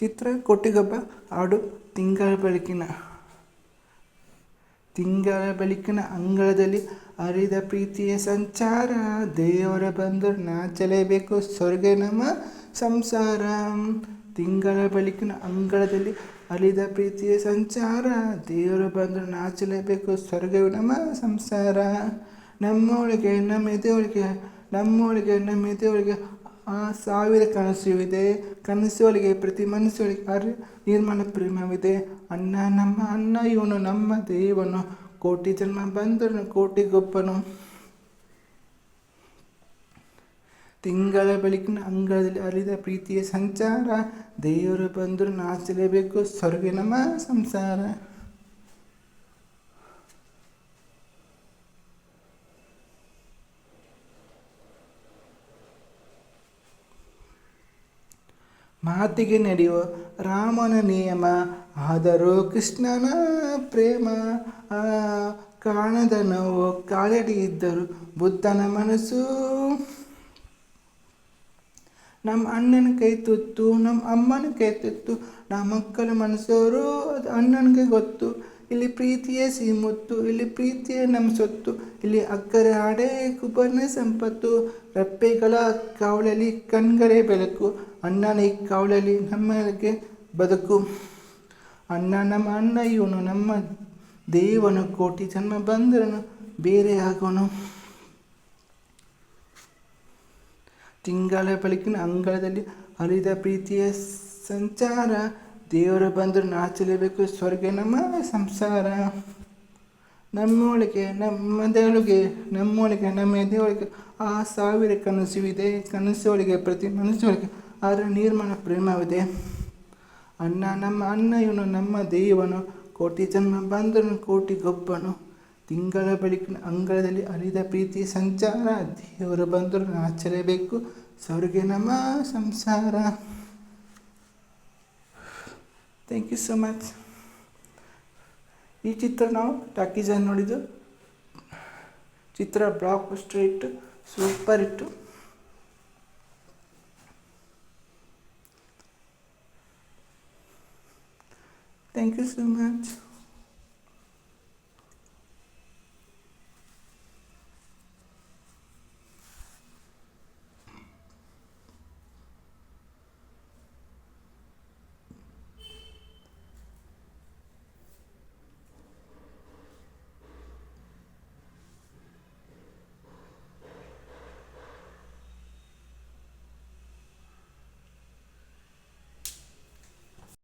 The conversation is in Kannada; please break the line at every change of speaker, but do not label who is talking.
ಚಿತ್ರ ಕೊಟ್ಟಿಗೊಬ್ಬ ಹಾಡು ತಿಂಗಳ ಬೆಳಕಿನ. ತಿಂಗಳ ಬೆಳಕಿನ ಅಂಗಳದಲ್ಲಿ ಅರಿದ ಪ್ರೀತಿಯ ಸಂಚಾರ. ದೇವರ ಬಂದರು ನಾಚಲೇಬೇಕು ಸ್ವರ್ಗ ನಮ್ಮ ಸಂಸಾರ. ತಿಂಗಳ ಬೆಳಕಿನ ಅಂಗಳದಲ್ಲಿ ಹರಿದ ಪ್ರೀತಿಯ ಸಂಚಾರ. ದೇವರ ಬಂದರು ನಾಚಲೇಬೇಕು ಸ್ವರ್ಗವು ನಮ್ಮ ಸಂಸಾರ. ನಮ್ಮೊಳಗೆ, ನಮ್ಮ ಎದೆಯೊಳಗೆ, ನಮ್ಮೊಳಗೆ, ನಮ್ಮ ಎದೆಯೊಳಗೆ ಆ ಸಾವಿರ ಕನಸು ಇದೆ ಕನಸುಗಳಿಗೆ ಪ್ರತಿ ಮನಸ್ಸುಗಳಿಗೆ ಅರಿ ನಿರ್ಮಾಣ ಪ್ರೇಮವಿದೆ. ಅನ್ನ ನಮ್ಮ ಅಣ್ಣ, ಇವನು ನಮ್ಮ ದೇವನು. ಕೋಟಿ ಜನ್ಮ ಬಂದನು ಕೋಟಿ ಗೊಬ್ಬನು. ತಿಂಗಳ ಬೆಳಕಿನ ಅಂಗಳದಲ್ಲಿ ಅರಿದ ಪ್ರೀತಿಯ ಸಂಚಾರ. ದೇವರು ಬಂದರು ನಾಚಲೇಬೇಕು, ಸ್ವರ್ಗ ನಮ್ಮ ಸಂಸಾರ. ಮಾತಿಗೆ ನಡೆಯುವ ರಾಮನ ನಿಯಮ ಆದರೂ ಕೃಷ್ಣನ ಪ್ರೇಮ ಆ, ಕಾಣದ ನೋವು ಕಾಲಡಿ ಇದ್ದರು ಬುದ್ಧನ ಮನಸ್ಸು. ನಮ್ಮ ಅಣ್ಣನ ಕೈ ತುತ್ತು ನಮ್ಮ ಅಮ್ಮನ ಕೈ ತುತ್ತು ನಮ್ಮ ಮಕ್ಕಳ ಮನಸ್ಸವರು ಅದು ಅಣ್ಣನಿಗೆ ಗೊತ್ತು. ಇಲ್ಲಿ ಪ್ರೀತಿಯೇ ಸೀಮುತ್ತು ಇಲ್ಲಿ ಪ್ರೀತಿಯೇ ನಮ್ಮ ಸೊತ್ತು, ಇಲ್ಲಿ ಅಕ್ಕರೆ ಹಾಡೇ ಕುಬರ್ನ ಸಂಪತ್ತು, ರಪ್ಪೆಗಳ ಕಾವಲಲ್ಲಿ ಕಣ್ಗಳೇ ಬೆಳಕು, ಅಣ್ಣನ ಈ ಕಾವಲಲ್ಲಿ ನಮ್ಮಗೆ ಬದುಕು. ಅಣ್ಣ ನಮ್ಮ ಅಣ್ಣ, ಇವನು ನಮ್ಮ ದೇವನು, ಕೋಟಿ ಜನ್ಮ ಬಂದ್ರನು, ಬೇರೆ ಆಗೋನು. ತಿಂಗಳ ಬೆಳಕಿನ ಅಂಗಳದಲ್ಲಿ ಹರಿದ ಪ್ರೀತಿಯ ಸಂಚಾರ ದೇವರ ಬಂದರೆ ನಾಚಲೇಬೇಕು ಸ್ವರ್ಗ ನಮ್ಮ ಸಂಸಾರ. ನಮ್ಮೊಳಗೆ ದೇವಳಿಗೆ ನಮ್ಮೊಳಗೆ, ನಮ್ಮ ದೇವಳಿಗೆ ಆ ಸಾವಿರ ಕನಸುವಿದೆ. ಕನಸೊಳಗೆ ಪ್ರತಿ ಮನಸ್ಸೊಳಗೆ ಅದರ ನಿರ್ಮಾಣ ಪ್ರೇಮವಿದೆ. ಅಣ್ಣ, ನಮ್ಮ ಅಣ್ಣ ಇವನು ನಮ್ಮ ದೇವನು, ಕೋಟಿ ಜನ್ಮ ಬಂದನು ಕೋಟಿ ಗೊಬ್ಬನು. ತಿಂಗಳ ಬಳಿಕ ಅಂಗಳದಲ್ಲಿ ಅರಿದ ಪ್ರೀತಿ ಸಂಚಾರ. ದೇವರು ಬಂದರು ನಾಚಲೇಬೇಕು ಸ್ವರ್ಗೆ ನಮ್ಮ ಸಂಸಾರ. ಥ್ಯಾಂಕ್ ಯು ಸೊ ಮಚ್ ಈ ಚಿತ್ರ ನಾವು ಟಾಕೀಸಲ್ಲಿ ನೋಡಿದ್ದು. ಚಿತ್ರ ಬ್ಲಾಕ್ ಬಸ್ಟರ್ ಇಟ್ಟು ಸೂಪರ್ ಇಟ್ಟು ಥ್ಯಾಂಕ್ ಯು ಸೊ ಮಚ್